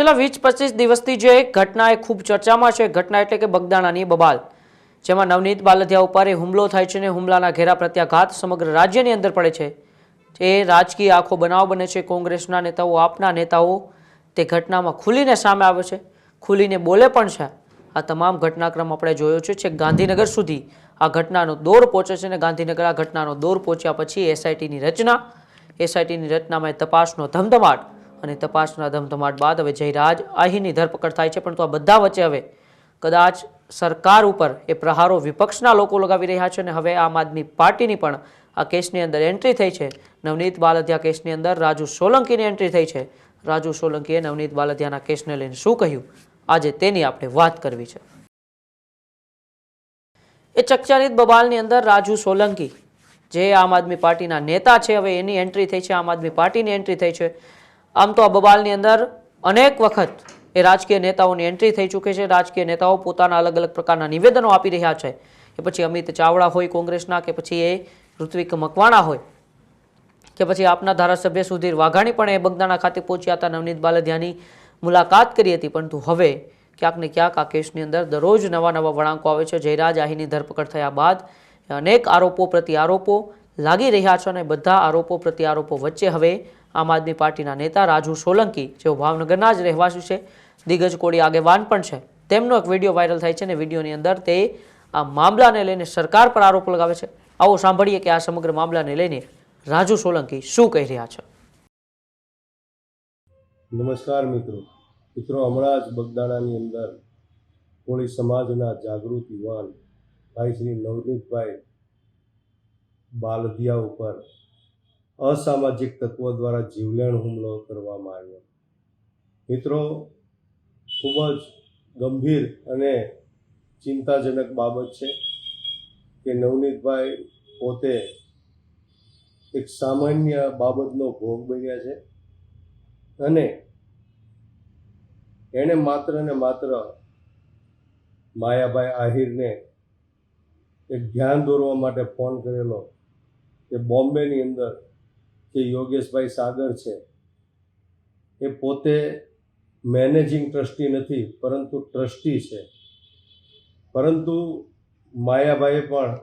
છેલ્લા વીસ પચીસ દિવસથી જે ઘટના એ ખૂબ ચર્ચામાં છે, ઘટના એટલે કે બગદાણાની બબાલ, જેમાં નવનીત બાલધિયા ઉપર હુમલો થાય છે અને હુમલાના ઘેરા પ્રત્યાઘાત સમગ્ર રાજ્યની અંદર પડે છે. એ રાજકીય આખો બનાવ બને છે. કોંગ્રેસના નેતાઓ, આપના નેતાઓ તે ઘટનામાં ખુલીને સામે આવે છે. ખુલીને બોલે પણ છે. આ તમામ ઘટનાક્રમ આપણે જોયો છે, છેક ગાંધીનગર સુધી આ ઘટનાનો દોર પહોંચે છે અને ગાંધીનગર આ ઘટનાનો દોર પહોંચ્યા પછી એસઆઈટીની રચના એસઆઈટીની રચનામાં તપાસનો ધમધમાટ અને તપાસના ધમધમાટ બાદ હવે જયરાજ આહીની ધરપકડ થાય છે, પરંતુ આ બધા વચ્ચે હવે કદાચ સરકાર ઉપર એ પ્રહારો વિપક્ષના લોકો લગાવી રહ્યા છે અને હવે આમ આદમી પાર્ટીની પણ આ કેસની અંદર એન્ટ્રી થઈ છે. નવનીત બાલધિયા કેસની અંદર રાજુ સોલંકીની એન્ટ્રી થઈ છે. રાજુ સોલંકીએ નવનીત બાલધિયાના કેસને લઈને શું કહ્યું? આજે તેની આપણે વાત કરવી છે. એ ચકચારિત બબાલની અંદર રાજુ સોલંકી, જે આમ આદમી પાર્ટીના નેતા છે, હવે એની એન્ટ્રી થઈ છે, આમ આદમી પાર્ટીની એન્ટ્રી થઈ છે. આમ તો આ બબાલની અંદર અનેક વખત એ રાજકીય નેતાઓની એન્ટ્રી થઈ ચૂકી છે. રાજકીય નેતાઓ પોતાના અલગ અલગ પ્રકારના નિવેદનો આપી રહ્યા છે કે પછી અમિત ચાવડા હોય કોંગ્રેસના, કે પછી એ ઋત્વિક મકવાણા હોય, કે પછી આપના ધારાસભ્ય સુધીર વાઘાણી પણ એ બગદાણા ખાતે પહોંચ્યા હતા નવનીત બાલધિયાની મુલાકાત કરી હતી. પરંતુ હવે ક્યાંક ને ક્યાંક આ કેસની અંદર દરરોજ નવા નવા વળાંકો આવે છે. જયરાજ આહીની ધરપકડ થયા બાદ અનેક આરોપો પ્રતિ આરોપો લાગી રહ્યા છે અને બધા આરોપો પ્રત્યારોપો વચ્ચે હવે આમ આદમી પાર્ટીના નેતા રાજુ સોલંકી, જેઓ ભાવનગરના જ રહેવાસી છે, દિગ્ગજ કોળી આગેવાન પણ છે. તેમનો એક વીડિયો વાયરલ થાય છે અને વિડીયોની અંદર તે આ મામલાને લઈને સરકાર પર આરોપ લગાવે છે. આવો સાંભળીએ કે આ સમગ્ર મામલાને લઈને રાજુ સોલંકી શું કહી રહ્યા છે. નમસ્કાર મિત્રો. મિત્રો, હમણાં જ બગદાણાની અંદર કોળી સમાજના જાગૃત યુવાન ભાઈ શ્રી નવનીતભાઈ બાલદિયા ઉપર અસામાજિક તત્વો દ્વારા જીવલેણ હુમલો કરવામાં આવ્યો. મિત્રો, ખૂબ જ ગંભીર અને ચિંતાજનક બાબત છે કે નવનીતભાઈ પોતે એક સામાન્ય બાબતનો ભોગ બન્યા છે અને એણે માત્ર ને માત્ર માયાભાઈ આહિરને એક ધ્યાન દોરવા માટે ફોન કરેલો કે બોમ્બેની અંદર જે યોગેશભાઈ સાગર છે, એ પોતે મેનેજિંગ ટ્રસ્ટી નથી, પરંતુ ટ્રસ્ટી છે. પરંતુ માયાભાઈએ પણ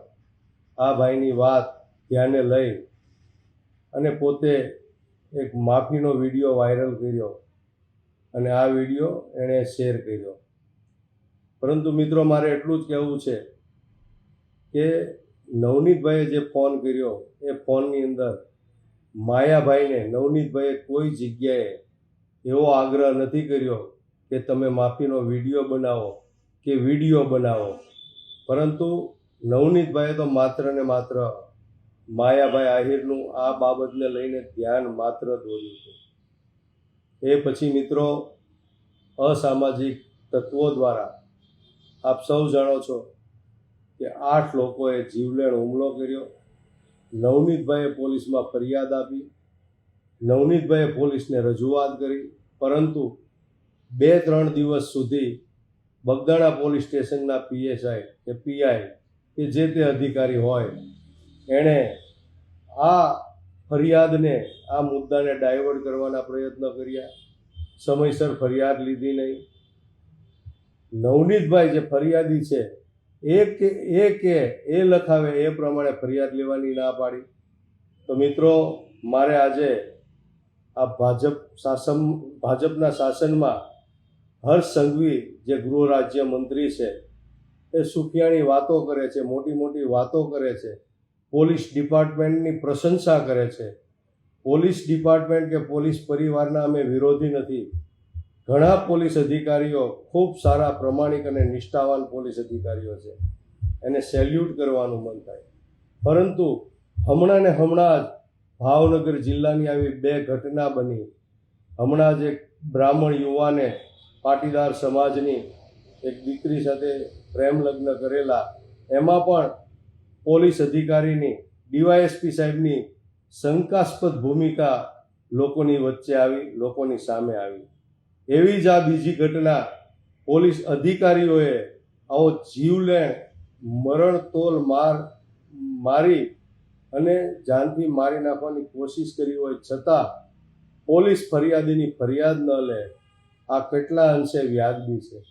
આ ભાઈની વાત ધ્યાને લઈ અને પોતે એક માફીનો વીડિયો વાયરલ કર્યો અને આ વીડિયો એણે શેર કર્યો. પરંતુ મિત્રો, મારે એટલું જ કહેવું છે કે નવનીતભાઈએ જે ફોન કર્યો, એ ફોનની અંદર માયાભાઈને નવનીતભાઈએ કોઈ જગ્યાએ એવો આગ્રહ નથી કર્યો કે તમે માફીનો વીડિયો બનાવો કે વીડિયો બનાવો. પરંતુ નવનીતભાઈએ તો માત્ર ને માત્ર માયાભાઈ આહિરનું આ બાબતને લઈને ધ્યાન માત્ર દોર્યું છે. એ પછી મિત્રો, અસામાજિક તત્વો દ્વારા આપ સૌ જાણો છો કે આઠ લોકોએ જીવલેણ હુમલો કર્યો. નવનીતભાઈએ પોલીસમાં ફરિયાદ આપી. નવનીતભાઈએ પોલીસને રજૂઆત કરી. પરંતુ બે ત્રણ દિવસ સુધી બગદાણા પોલીસ સ્ટેશનના પીએસઆઈ કે પીઆઈ કે જે તે અધિકારી હોય, એણે આ ફરિયાદને, આ મુદ્દાને ડાયવર્ટ કરવાના પ્રયત્ન કર્યા. સમયસર ફરિયાદ લીધી નહીં. નવનીતભાઈ જે ફરિયાદી છે એ કે એ કે, એ લખાવે, એ પ્રમાણે ફરિયાદ લેવાની ના પાડી. તો મિત્રો, મારે આજે આ ભાજપ શાસન, ભાજપના શાસનમાં હર્ષ સંઘવી જે ગૃહ રાજ્ય મંત્રી છે, એ સુફિયાણી વાતો કરે છે, મોટી મોટી વાતો કરે છે, પોલીસ ડિપાર્ટમેન્ટની પ્રશંસા કરે છે. પોલીસ ડિપાર્ટમેન્ટ કે પોલીસ પરિવારના અમે વિરોધી નથી. ઘણા પોલીસ અધિકારીઓ ખૂબ સારા, પ્રમાણિક અને નિષ્ઠાવાન પોલીસ અધિકારીઓ છે. એને સેલ્યુટ કરવાનું મન થાય. પરંતુ હમણાં ને હમણાં જ ભાવનગર જિલ્લાની આવી બે ઘટના બની. હમણાં જ એક બ્રાહ્મણ યુવાને પાટીદાર સમાજની એક દીકરી સાથે પ્રેમ લગ્ન કરેલા. એમાં પણ પોલીસ અધિકારીની, ડીવાયએસપી સાહેબની શંકાસ્પદ ભૂમિકા લોકોની વચ્ચે આવી, લોકોની સામે આવી. એવી જ આ બીજી ઘટના પોલીસ અધિકારીઓએ આવો જીવલેણ મરણતોલ માર, મારી અને જાનથી મારી નાખવાની કોશિશ કરી હોય છતાં પોલીસ ફરિયાદીની ફરિયાદ ન લે. આ કેટલા અંશે વ્યાજબી છે.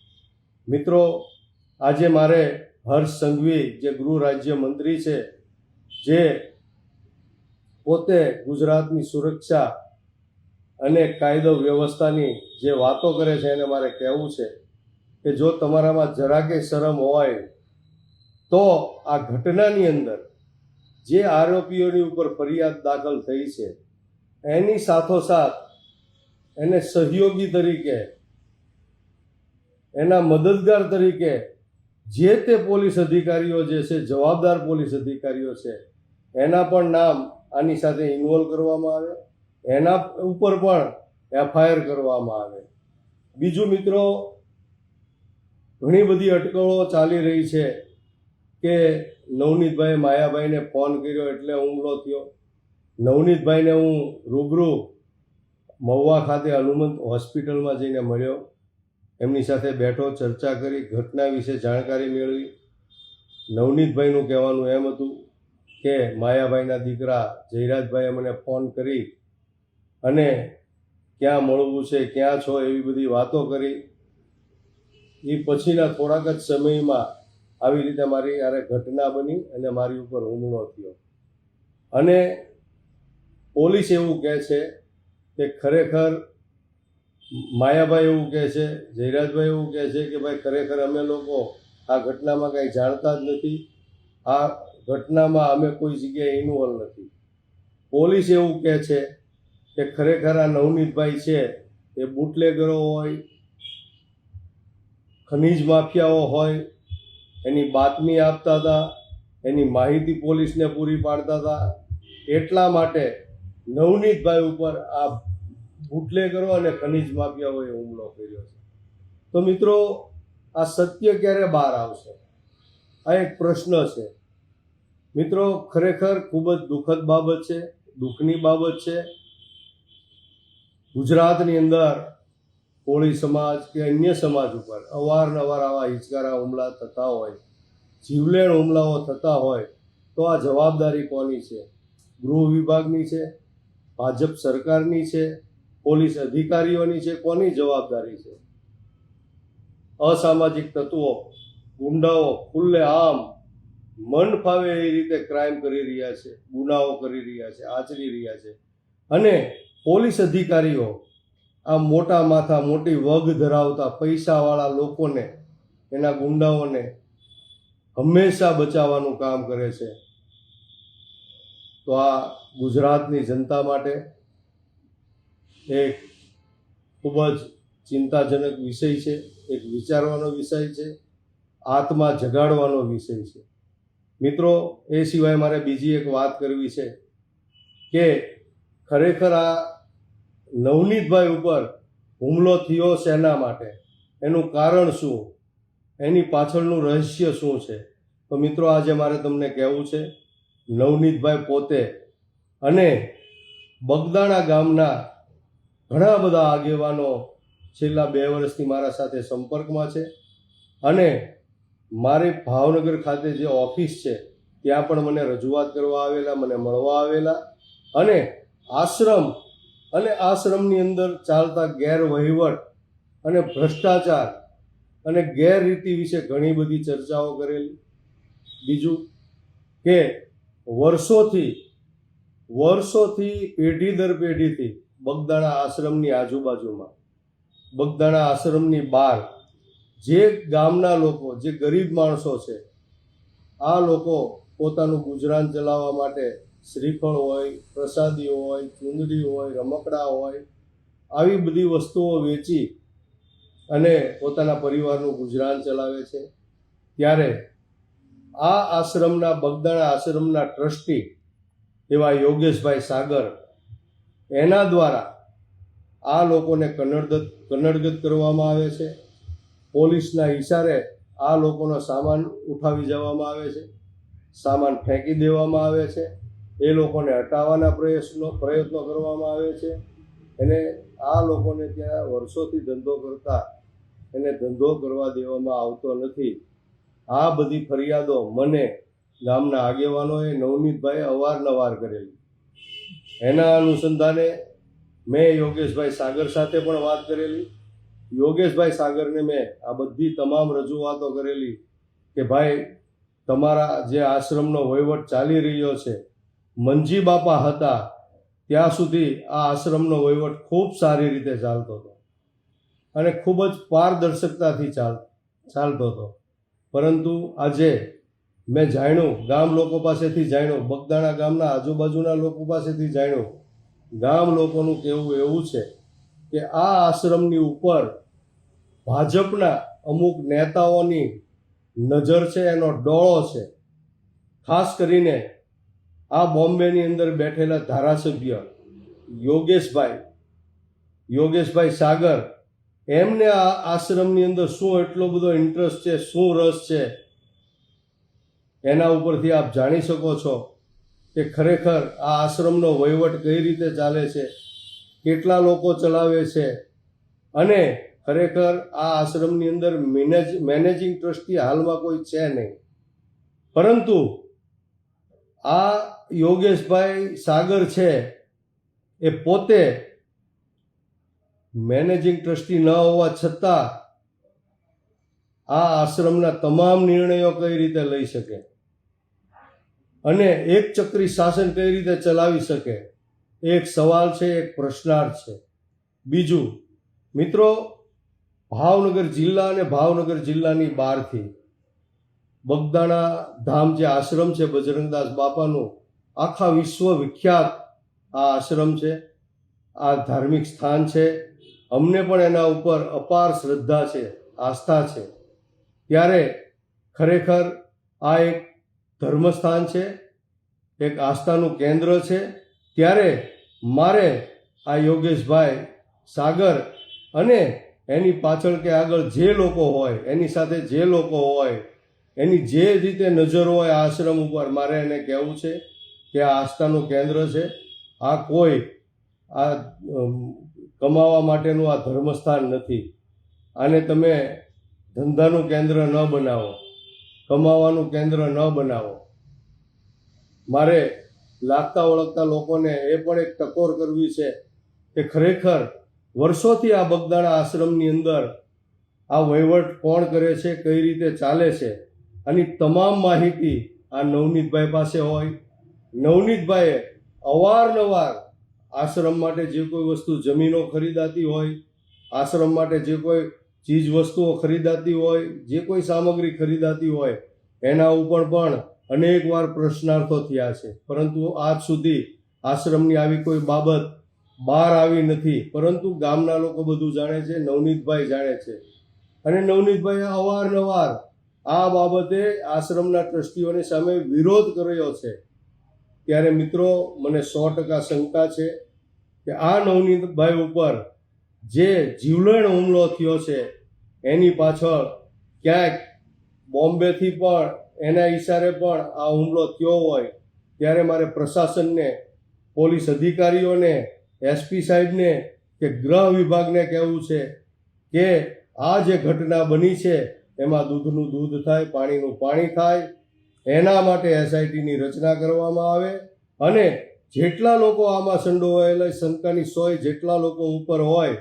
મિત્રો, આજે મારે હર્ષ સંઘવી, જે ગૃહ રાજ્ય મંત્રી છે, જે પોતે ગુજરાતની સુરક્ષા અને કાયદો વ્યવસ્થાની જે વાતો કરે છે એને મારે કહેવું છે કે જો તમારામાં જરાકે શરમ હોય તો આ ઘટનાની અંદર જે આરોપીઓની ઉપર ફરિયાદ દાખલ થઈ છે, એની સાથોસાથ એને સહયોગી તરીકે, એના મદદગાર તરીકે જે તે પોલીસ અધિકારીઓ જે છે, જવાબદાર પોલીસ અધિકારીઓ છે, એના પણ નામ આની સાથે ઇન્વોલ્વ કરવામાં આવે. એના ઉપર પણ એફઆઈઆર કરવામાં આવે. બીજું મિત્રો, ઘણી બધી અટકળો ચાલી રહી છે કે નવનીતભાઈ માયાભાઈને ફોન કર્યો એટલે હુમલો થયો. નવનીતભાઈને હું રૂબરૂ મહુવા ખાતે હનુમંત હોસ્પિટલમાં જઈને મળ્યો. એમની સાથે બેઠો, ચર્ચા કરી, ઘટના વિશે જાણકારી મેળવી. નવનીતભાઈનું કહેવાનું એમ હતું કે, માયાભાઈના દીકરા જયરાજભાઈએ મને ફોન કરી અને ક્યાં મળવું છે, ક્યાં છો એવી બધી વાતો કરી. એ પછીના થોડાક જ સમયમાં આવી રીતે મારી યારે ઘટના બની અને મારી ઉપર હુમલો થયો. અને પોલીસ એવું કહે છે કે ખરેખર માયાભાઈ એવું કહે છે, જયરાજભાઈ એવું કહે છે કે ભાઈ ખરેખર અમે લોકો આ ઘટનામાં કાંઈ જાણતા જ નથી. આ ઘટનામાં અમે કોઈ જગ્યાએ ઇન્વોલ્વ નથી. પોલીસ એવું કહે છે કે ખરેખર આ નવનીતભાઈ છે, એ બુટલેગરો હોય, ખનીજ માફિયાઓ હોય, એની બાતમી આપતા હતા, એની માહિતી પોલીસને પૂરી પાડતા હતા. એટલા માટે નવનીતભાઈ ઉપર આ બુટલેગરો અને ખનીજ માફિયાઓએ હુમલો કર્યો છે. તો મિત્રો, આ સત્ય ક્યારે બહાર આવશે? આ એક પ્રશ્ન છે. મિત્રો, ખરેખર ખૂબ જ દુઃખદ બાબત છે, દુઃખની બાબત છે. ગુજરાતની અંદર કોળી સમાજ કે અન્ય સમાજ ઉપર અવારનવાર આવા હિચકારા હુમલા થતા હોય, જીવલેણ હુમલાઓ થતા હોય, તો આ જવાબદારી કોની છે? ગૃહ વિભાગની છે? ભાજપ સરકારની છે? પોલીસ અધિકારીઓની છે? કોની જવાબદારી છે? અસામાજિક તત્વો, ગુંડાઓ, ખુલ્લે આમ, મન ફાવે એ રીતે ક્રાઇમ કરી રહ્યા છે, ગુનાઓ કરી રહ્યા છે, આચરી રહ્યા છે. અને પોલીસ અધિકારીઓ આ મોટા માથા મોટી વગ ધરાવતા પૈસાવાળા લોકોને, એના ગુંડાઓને હંમેશા બચાવવાનું કામ કરે છે. તો આ ગુજરાતની જનતા માટે એક ખૂબ જ ચિંતાજનક વિષય છે, એક વિચારવાનો વિષય છે, આત્મા જગાડવાનો વિષય છે. મિત્રો, એ સિવાય મારે બીજી એક વાત કરવી છે કે ખરેખર આ નવનીતભાઈ ઉપર હુમલો થયો શેના માટે? એનું કારણ શું? એની પાછળનું રહસ્ય શું છે? તો મિત્રો, આજે મારે તમને કહેવું છે, નવનીતભાઈ પોતે અને બગદાણા ગામના ઘણા બધા આગેવાનો છેલ્લા બે વર્ષથી મારા સાથે સંપર્કમાં છે અને મારી ભાવનગર ખાતે જે ઓફિસ છે, ત્યાં પણ મને રજૂઆત કરવા આવેલા, મને મળવા આવેલા અને આશ્રમ અને આશ્રમની અંદર ચાલતા ગેરવહીવટ અને ભ્રષ્ટાચાર અને ગેરરીતિ વિશે ઘણી બધી ચર્ચાઓ કરેલી. બીજું કે વર્ષોથી વર્ષોથી પેઢી દર પેઢીથી બગદાણા આશ્રમની આજુબાજુમાં, બગદાણા આશ્રમની બહાર જે ગામના લોકો, જે ગરીબ માણસો છે, આ લોકો પોતાનું ગુજરાન ચલાવવા માટે શ્રીફળ હોય પ્રસાદી હોય ચૂંદડી હોય, રમકડા હોય, આવી બધી વસ્તુઓ વેચી અને પોતાના પરિવારનું ગુજરાન ચલાવે છે. ત્યારે આ આશ્રમના બગદાણા આશ્રમના ટ્રસ્ટી એવા યોગેશભાઈ સાગર એના દ્વારા આ લોકોને કન્નડગત કન્નડગત કરવામાં આવે છે. પોલીસના ઇશારે આ લોકોનો સામાન ઉઠાવી જવામાં આવે છે. સામાન ફેંકી દેવામાં આવે છે. એ લોકોને હટાવવાના પ્રયત્નો પ્રયત્નો કરવામાં આવે છે. અને આ લોકોને ત્યાં વર્ષોથી ધંધો કરતા એને ધંધો કરવા દેવામાં આવતો નથી. આ બધી ફરિયાદો મને ગામના આગેવાનોએ નવનીતભાઈ અવારનવાર કરેલી. એના અનુસંધાને મેં યોગેશભાઈ સાગર સાથે પણ વાત કરેલી. યોગેશભાઈ સાગરને મેં આ બધી તમામ રજૂઆતો કરેલી કે ભાઈ, તમારા જે આશ્રમનો વહીવટ ચાલી રહ્યો છે મંજી બાપા હતા, ત્યાં સુધી આ આશ્રમનો વહીવટ ખૂબ સારી રીતે ચાલતો હતો અને ખૂબ જ પારદર્શકતાથી ચાલ, ચાલતો હતો. પરંતુ આજે મેં જાણ્યું, ગામ લોકો પાસેથી જાણ્યું, બગદાણા ગામના આજુબાજુના લોકો પાસેથી જાણ્યું, ગામ લોકોનું કહેવું એવું છે કે આ આશ્રમની ઉપર ભાજપના અમુક નેતાઓની નજર છે, એનો ડોળો છે. ખાસ કરીને આ બોમ્બેની અંદર બેઠેલા ધારાસભ્ય યોગેશભાઈ યોગેશભાઈ સાગર, એમને આ આશ્રમની અંદર શું એટલો બધો ઇન્ટરેસ્ટ છે, શું રસ છે, એના ઉપરથી આપ જાણી શકો છો કે ખરેખર આ આશ્રમનો વહીવટ કઈ રીતે ચાલે છે, કેટલા લોકો ચલાવે છે અને ખરેખર આ આશ્રમની અંદર મેનેજ, મેનેજિંગ ટ્રસ્ટી હાલમાં કોઈ છે નહીં. પરંતુ આ યોગેશભાઈ સાગર છે, એ પોતે મેનેજિંગ ટ્રસ્ટી ન હોવા છતાં આ આશ્રમના તમામ નિર્ણયો કઈ રીતે લઈ શકે? અને એક ચક્રી શાસન કઈ રીતે ચલાવી શકે? એક સવાલ છે, એક પ્રશ્નાર્થ છે. બીજું, મિત્રો, ભાવનગર જિલ્લા અને ભાવનગર જિલ્લાની બહારથી બગદાણા ધામ જે આશ્રમ છે, બજરંગદાસ બાપાનું, આખા વિશ્વ વિખ્યાત આ આશ્રમ છે. આ ધાર્મિક સ્થાન છે. અમને પણ એના ઉપર અપાર શ્રદ્ધા છે, આસ્થા છે. ત્યારે ખરેખર આ એક ધર્મસ્થાન છે, એક આસ્થાનું કેન્દ્ર છે. ત્યારે મારે આ યોગેશભાઈ સાગર અને એની પાછળ કે આગળ જે લોકો હોય, એની સાથે જે લોકો હોય એની જે રીતે નજર હોય આશ્રમ ઉપર, મારે એને કહેવું છે કે આ આસ્થાનું કેન્દ્ર છે. આ કોઈ આ કમાવા માટેનું આ ધર્મસ્થાન નથી. આને તમે ધંધાનું કેન્દ્ર ન બનાવો, કમાવાનું કેન્દ્ર ન બનાવો. મારે લાગતા ઓળખતા લોકોને એ પણ એક ટકોર કરવી છે કે ખરેખર વર્ષોથી આ બગદાણા આશ્રમની અંદર આ વહીવટ કોણ કરે છે, કઈ રીતે ચાલે છે? આની તમામ માહિતી આ નવનીતભાઈ પાસે હોય. નવનીતભાઈએ અવારનવાર આશ્રમ માટે જે કોઈ વસ્તુ જમીનો ખરીદાતી હોય, આશ્રમ માટે જે કોઈ ચીજ વસ્તુઓ ખરીદાતી હોય, જે કોઈ સામગ્રી ખરીદાતી હોય, એના ઉપર પણ અનેક વાર પ્રશ્નાર્થો થયા છે. પરંતુ આજ સુધી આશ્રમની આવી કોઈ બાબત બહાર આવી નથી. પરંતુ ગામના લોકો બધું જાણે છે, નવનીતભાઈ જાણે છે. અને નવનીતભાઈએ અવારનવાર આ બાબતે આશ્રમના ટ્રસ્ટીઓની સામે વિરોધ કર્યો છે. ત્યારે મિત્રો, મને સો ટકા શંકા છે કે આ નવનીતભાઈ ઉપર જે જીવલેણ હુમલો થયો છે, એની પાછળ ક્યાંક બોમ્બેથી પણ, એના ઈશારે પણ આ હુમલો થયો હોય, ત્યારે મારે પ્રશાસનને, પોલીસ અધિકારીઓને, એસપી સાહેબને કે ગૃહ વિભાગને કહેવું છે કે આ જે ઘટના બની છે એમાં દૂધનું દૂધ થાય, પાણીનું પાણી થાય, એના માટે એસઆઈટીની રચના કરવામાં આવે અને જેટલા લોકો આમાં સંડોવાયેલા શંકાની સોય જેટલા લોકો ઉપર હોય,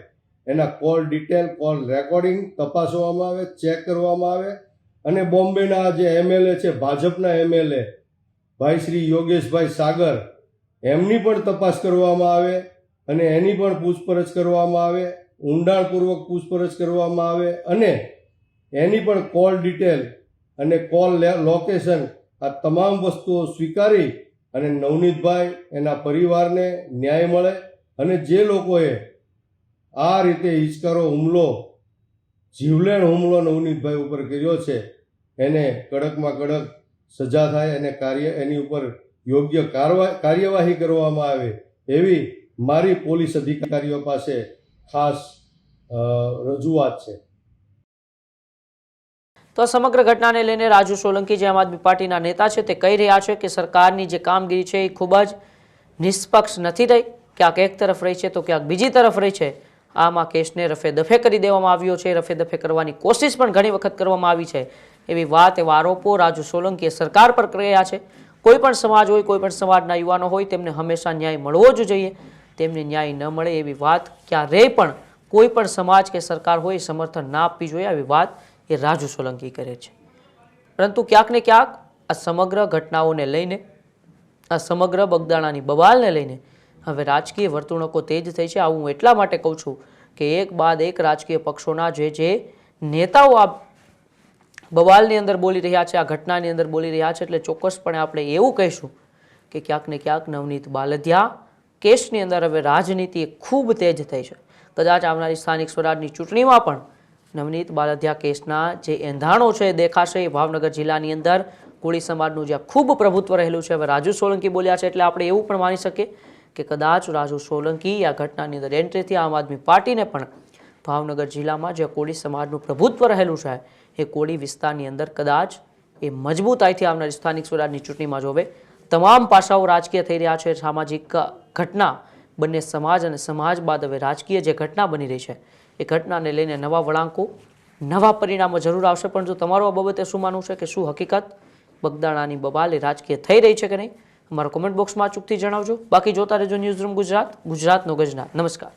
એના કોલ ડિટેલ, કોલ રેકોર્ડિંગ તપાસવામાં આવે, ચેક કરવામાં આવે અને બોમ્બેના જે એમએલએ છે, ભાજપના એમએલએ ભાઈ શ્રી યોગેશભાઈ સાગર, એમની પણ તપાસ કરવામાં આવે અને એની પણ પૂછપરછ કરવામાં આવે, ઊંડાણપૂર્વક પૂછપરછ કરવામાં આવે અને એની પણ કોલ ડિટેલ અને કોલ લોકેશન આ તમામ વસ્તુઓ સ્વીકારી અને નવનીતભાઈ એના પરિવારને ન્યાય મળે અને જે લોકોએ આ રીતે હિચકારો હુમલો, જીવલેણ હુમલો નવનીતભાઈ ઉપર કર્યો છે, એને કડકમાં કડક સજા થાય અને કાર્ય, એની ઉપર યોગ્ય કાર્યવાહી કરવામાં આવે એવી મારી પોલીસ અધિકારીઓ પાસે ખાસ રજૂઆત છે. તો આ સમગ્ર ઘટનાને લઈને રાજુ સોલંકી, જે આમ આદમી પાર્ટીના નેતા છે, તે કહી રહ્યા છે કે સરકારની જે કામગીરી છે એ ખૂબ જ નિષ્પક્ષ નથી થઈ. ક્યાંક એક તરફ રહી છે તો ક્યાંક બીજી તરફ રહી છે. આમાં કેસને રફે દફે કરી દેવામાં આવ્યો છે. રફે દફે કરવાની કોશિશ પણ ઘણી વખત કરવામાં આવી છે. એવી વાત, એવા આરોપો રાજુ સોલંકીએ સરકાર પર કર્યા છે. કોઈ પણ સમાજ હોય, કોઈ પણ સમાજના યુવાનો હોય, તેમને હંમેશા ન્યાય મળવો જ જોઈએ. તેમને ન્યાય ન મળે એવી વાત ક્યારેય પણ કોઈ પણ સમાજ કે સરકાર હોય સમર્થન ના આપવી જોઈએ આવી વાત એ રાજુ સોલંકી કરે છે. પરંતુ ક્યાંક ને ક્યાંક આ સમગ્ર ઘટનાઓને લઈને, આ સમગ્ર બગદાણાની બવાલને લઈને હવે રાજકીય વર્તુણકો તેજ થઈ છે. આવું હું એટલા માટે કહું છું કે એક બાદ એક રાજકીય પક્ષોના જે જે નેતાઓ આ બવાલની અંદર બોલી રહ્યા છે, આ ઘટનાની અંદર બોલી રહ્યા છે, એટલે ચોક્કસપણે આપણે એવું કહીશું કે ક્યાંક ને ક્યાંક નવનીત બાલધિયા કેસની અંદર હવે રાજનીતિ ખૂબ તેજ થઈ છે. કદાચ આવનારી સ્થાનિક સ્વરાજની ચૂંટણીમાં પણ નવનીત બાલધ્યા કેસના જે એંધાણો છે દેખાશે. એ ભાવનગર જિલ્લાની અંદર કોળી સમાજનું જ્યાં ખૂબ પ્રભુત્વ રહેલું છે. હવે રાજુ સોલંકી બોલ્યા છે એટલે આપણે એવું પણ માની શકીએ કે કદાચ રાજુ સોલંકી આ ઘટનાની અંદર એન્ટ્રીથી આમ આદમી પાર્ટીને પણ ભાવનગર જિલ્લામાં જે કોળી સમાજનું પ્રભુત્વ રહેલું છે, એ કોળી વિસ્તારની અંદર કદાચ એ મજબૂતાઈથી આવનારી સ્થાનિક સ્વરાજની ચૂંટણીમાં જોવે. તમામ પાસાઓ રાજકીય થઈ રહ્યા છે. સામાજિક ઘટના, બંને સમાજ અને સમાજ બાદ હવે રાજકીય જે ઘટના બની રહી છે એ ઘટનાને લઈને નવા વળાંકો, નવા પરિણામો જરૂર આવશે. પણ જો તમારું આ બાબતે શું માનવું છે કે શું હકીકત? બગદાણાની બબાલ એ રાજકીય થઈ રહી છે કે નહીં? અમારા કોમેન્ટ બોક્સમાં ચૂકથી જણાવજો. બાકી જોતા રહેજો ન્યૂઝ રૂમ ગુજરાત, ગુજરાતનો ગજના. નમસ્કાર.